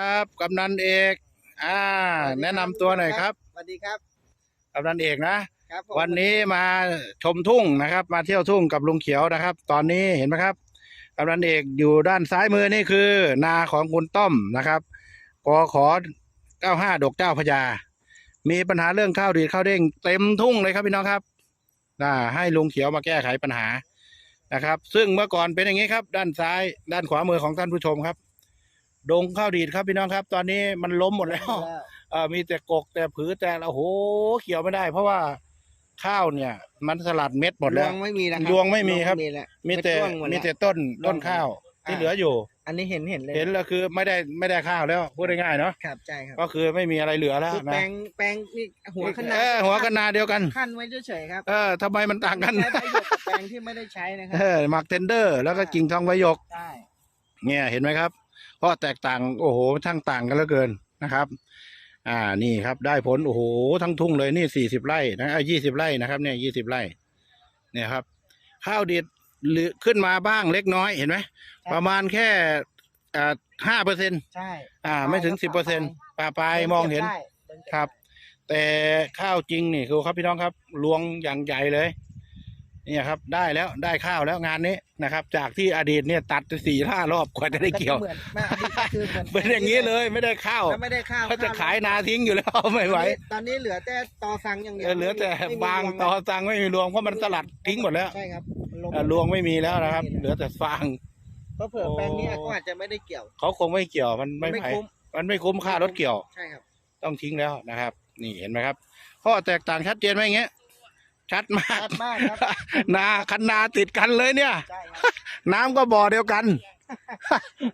ครับกำนันเอก อ่า แนะนำตัวหน่อยครับ สวัสดีครับ กำนันเอกนะ ครับผมวันนี้มาชมทุ่งนะครับ มาเที่ยวทุ่งกับลุงเขียวนะครับ ตอนนี้เห็นไหมครับกำนันเอกอยู่ด้านซ้ายมือนี่คือ นาของคุณต้อมนะครับกขอ95ดกเจ้าพญามีปัญหาเรื่องข้าวดีดข้าวเด้งเต็มทุ่งเลยครับพี่น้องครับน่าให้ลุงเขียวมาแก้ไขปัญหานะครับ ซึ่งเมื่อก่อนเป็นอย่างนี้ครับ ด้านซ้ายด้านขวามือของท่านผู้ชมครับ ดงข้าวดีดครับพี่น้องครับ ตอนนี้มันล้มหมดแล้วเออมีแต่กกแต่ผือแต่โอ้โหเกี่ยวไม่ได้ เพราะว่าข้าวเนี่ย มันสลัดเม็ดหมดรแล้ววงไม่มีนะครัรวงไม่มีครับ วงแล้วมีแต่เดร่วงหดมีแล้วแต่ต้นรวงต้นข้าวที่อ่าเหลืออยู่ อันนี้เห็นเห็นเลยเห็นแล้วคือไม่ได้ไม่ได้ข้าวแล้วพูดง่ายๆเนาะครับใช่ครับก็คือไม่มีอะไรเหลือแล้วคือแปลนะงแปลงนี่หัวขนาดเออหัวกันนาเดียวกัน ขั้นไว้เฉยๆครับเออทำไมมันต่างกัน ใช้ประโยชน์กับแปลงที่ไม่ได้ใช้นะครัเออหมักเทนเดอร์ แล้วก็กิ่งทองใบหยก ใช่เนี่ยเห็นไหมครับ เพราะแตกต่างโอ้โหทั้งต่างกันเหลือเกินนะครับ อ่านี่ครับได้ผลโอ้โหทั้งทุ่งเลยนี่สี่สิบไร่นะไอ้ยี่สิบไร่นะครับเนี่ยยี่สิบไร่ เนี่ยครับ ข้าวดิดหรือขึ้นมาบ้างเล็กน้อยเห็นไหมประมาณแค่อ่าห้าเปอร์เซ็นใช่อ่า ไม่ถึงสิบเปอร์เซ็นปลาปลายมองเห็นได้เดินเก็ครับ แต่ข้าวจริงนี่คือครับพี่น้องครับ รวงอย่างใหญ่เลย เนี่ยครับได้แล้วได้ข้าวแล้วงานนี้นะครับ จากที่อดีตเนี่ยตัดสี่ห้ารอบกว่าจะได้เกี่ยวเหมือนแม่อดีตก็คือเหมือนเป็นอย่างนี้เลยไม่ได้ข้าวแล้วไม่ได้ข้าวเขาจะขายนาทิ้งอยู่แล้วไม่ไหวตอนนี้เหลือแต่ตอสังอย่างเดียเอวอเหลือแต่ไม่มีบางรวงตอตังไม่มีรวงเพราะมันสลัดทิ้งหมดแล้วใช่ครับมันลงเออรวงไม่มีแล้วนะครับ เหลือแต่ฟางเพราะเผื่อแปลงนี้ก็อาจจะไม่ได้เกี่ยวเขาคงไม่เกี่ยวมันไม่ไม่ไหวคุ้มมันไม่คุ้มค่ารถเกี่ยวใช่ครับ ต้องทิ้งแล้วนะครับ นี่เห็นไหมครับข้อแตกต่างชัดเจนไหมอย่างเงี้ย ชัดมากชัดมากครับ นาคันนาติดกันเลยเนี่ย ใช่ครับน้ำก็บ่อเดียวกัน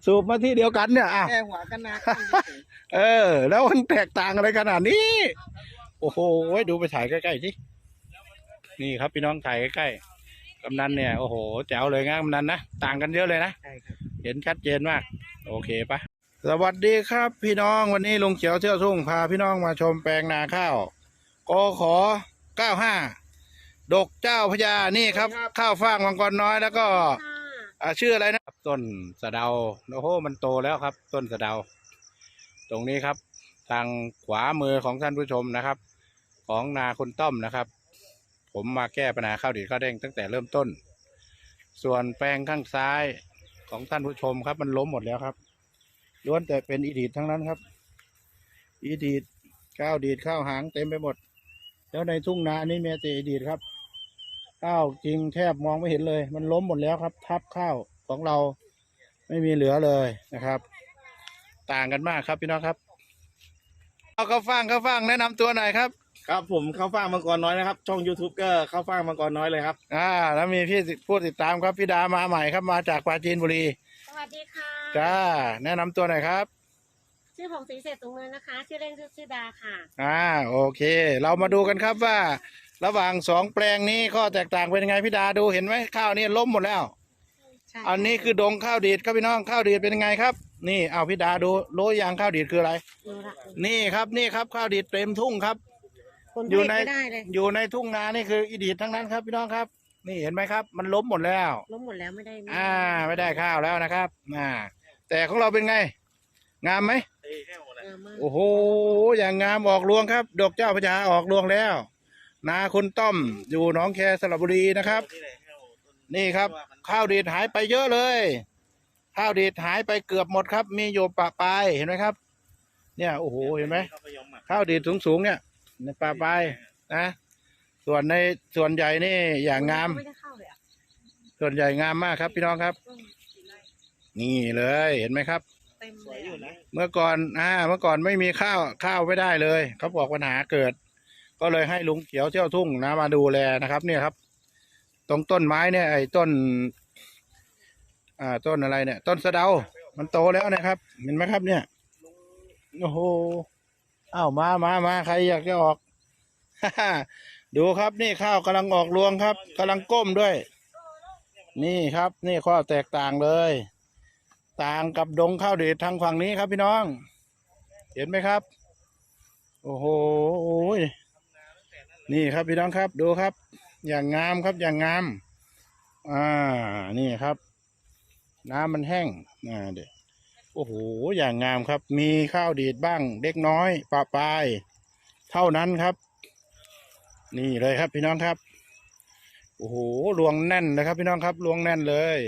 สูบมาที่เดียวกันเนี่ยอะแค่หัวกันนาขั้นเฉยเออ แล้วมันแตกต่างอะไรขนาดนี้ โอ้โหดูไปถ่ายใกล้ๆสินี่ครับพี่น้องถ่ายใกล้ๆกำนันเนี่ยโอ้โหแจ๋วเลยนะกำนันนะต่างกันเยอะเลยนะ ๆใช่ครับเห็นชัดเจนมาก โอเคปะสวัสดีครับ พี่น้องวันนี้ลุงเขียวเที่ยวทุ่งพาพี่น้องมาชมแปลงนาข้าวกขอเก้าห้า ดกเจ้าพญานี่ครับ ข้าวฟ่างมังกรน้อยแล้วก็อ่าชื่ออะไรนะต้นสะเดาโอ้โหมันโตแล้วครับ ต้นสะเดา ตรงนี้ครับ ทางขวามือของท่านผู้ชมนะครับ ของนาคุณต้อมนะครับ ผมมาแก้ปัญหาข้าวดีดข้าวเด้งตั้งแต่เริ่มต้น ส่วนแปลงข้างซ้ายของท่านผู้ชมครับ มันล้มหมดแล้วครับล้วนแต่เป็นอีดีดทั้งนั้นครับ อีดีดข้าวดีดข้าวหางเต็มไปหมด แล้วในทุ่งนานี่มีแต่อีดีดครับ ข้าวจริงแทบมองไม่เห็นเลย มันล้มหมดแล้วครับ ทับข้าวของเราไม่มีเหลือเลยนะครับ ต่างกันมากครับพี่น้องครับ เอาข้าวฟ่างข้าวฟ่างแนะนำตัวหน่อยครับครับผมข้าวฟ่างมังกรน้อยนะครับ ช่อง YouTube ก็ข้าวฟ่างมังกรน้อยเลยครับ อ่า แล้วมีพี่ผู้ติดตามครับพี่ดามาใหม่ครับมาจากปราจีนบุรี สวัสดีค่ะ จ้า แนะนำตัวหน่อยครับ ชื่อผมศรีเศษสูงเนินนะคะ ชื่อเล่นชื่อชื่อดาค่ะ อ่าโอเค เรามาดูกันครับว่า ระหว่างสองแปลงนี้ข้อแตกต่างเป็นยังไงพี่ดาดูเห็นไหมข้าวนี่ล้มหมดแล้ว ใช่อันนี้คือดงข้าวดีดครับพี่น้องข้าวดีดเป็นยังไงครับ นี่เอาพี่ดาดูรู้ยังข้าวดีดคืออะไร ดูละนี่ครับนี่ครับข้าวดีดเต็มทุ่งครับ ผลผอยู่ลิตในไม่ได้เลยอยู่ในทุ่งนานี่คืออีดีดทั้งนั้นครับพี่น้องครับ นี่เห็นไหมครับ มันล้มหมดแล้ว ล้มหมดแล้วไม่ได้ไม่ได้อ่า ไม่ได้ข้าวแล้วนะครับ อ่า แต่ของเราเป็นไง งามไหมเออมาก โอ้โห อย่างงามออกรวงครับ ดอกเจ้าพญาออกรวงแล้ว นาคุณต้อมอยู่หนองแคสระบุรีนะครับ นี่ครับ ข้าวดีดหายไปเยอะเลย ข้าวดีดหายไปเกือบหมดครับ มีอยู่ปะปลายเห็นไหมครับ เนี่ยโอ้โหเห็นไหมข้าวดีดสูงสูงๆเนี่ยในปลาปลายนะ ส่วนในส่วนใหญ่นี่อย่างงาม ส่วนใหญ่งามมากครับ พี่น้องครับ นี่เลยเห็นไหมครับ เต็มเลยอะเมื่อก่อนอ่าเมื่อก่อนไม่มีข้าวข้าวไม่ได้เลยเขาบอกปัญหาเกิด ก็เลยให้ลุงเขียวเที่ยวทุ่งนะมาดูแลนะครับ เนี่ยครับ ตรงต้นไม้เนี่ยไอ้ต้น อ่าต้นอะไรเนี่ย ต้นสะเดา มันโตแล้วนะครับ เห็นไหมครับ เนี่ยโอ้โหอ้าวมามามาใครอยากจะออก ดูครับนี่ข้าวกำลังออกรวงครับกำลังก้มด้วย นี่ครับ นี่ข้อแตกต่างเลย ต่างกับดงข้าวเดชทางฝั่งนี้ครับพี่น้อง เห็นไหมครับ โอ้โหโอ้ยนี่ครับพี่น้องครับดูครับ อย่างงามครับอย่างงาม อ่านี่ครับ น้ำมันแห้งอ่าเดี๋ยวโอ้โหอย่างงามครับ มีข้าวเดีดบ้าง เล็กน้อยปะปลาย เท่านั้นครับ นี่เลยครับพี่น้องครับโอ้โหรวงแน่นเลยครับพี่น้องครับรวงแน่นเลย